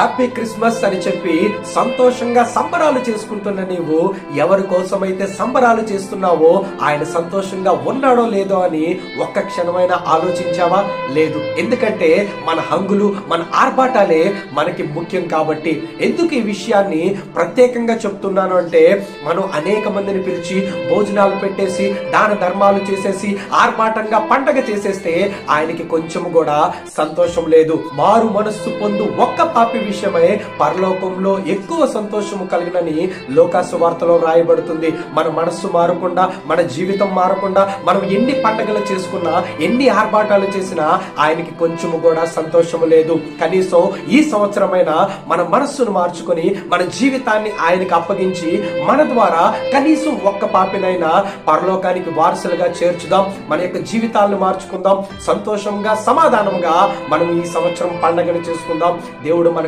Happy Christmas అని చెప్పి సంతోషంగా సంబరాలు చేసుకుంటున్న నీవు ఎవరి కోసమైతే సంబరాలు చేస్తున్నావో ఆయన సంతోషంగా ఉన్నాడో లేదో అని ఒక్క క్షణమైనా ఆలోచించావా? లేదు. ఎందుకంటే మన హంగులు మన ఆర్భాటాలే మనకి ముఖ్యం కాబట్టి. ఎందుకు ఈ విషయాన్ని ప్రత్యేకంగా చెప్తున్నాను అంటే మనం అనేక మందిని పిలిచి భోజనాలు పెట్టేసి దాన ధర్మాలు చేసేసి ఆర్భాటంగా పండగ చేసేస్తే ఆయనకి కొంచెం కూడా సంతోషం లేదు. మారు మనస్సు పొందు ఒక్క పాపి విషయమై పరలోకంలో ఎక్కువ సంతోషము కలిగినని లోకాసు వార్తలో రాయబడుతుంది. మన మనస్సు మారకుండా మన జీవితం మారకుండా మనం ఎన్ని పండగలు చేసుకున్నా ఎన్ని ఆర్భాటాలు చేసినా ఆయనకి కొంచెము కూడా సంతోషము లేదు. కనీసం ఈ సంవత్సరమైన మన మనస్సును మార్చుకొని మన జీవితాన్ని ఆయనకి అప్పగించి మన ద్వారా కనీసం ఒక్క పాపినైనా పరలోకానికి వారసులుగా చేర్చుదాం. మన యొక్క జీవితాలను మార్చుకుందాం. సంతోషంగా సమాధానంగా మనం ఈ సంవత్సరం పండగను చేసుకుందాం. దేవుడు మన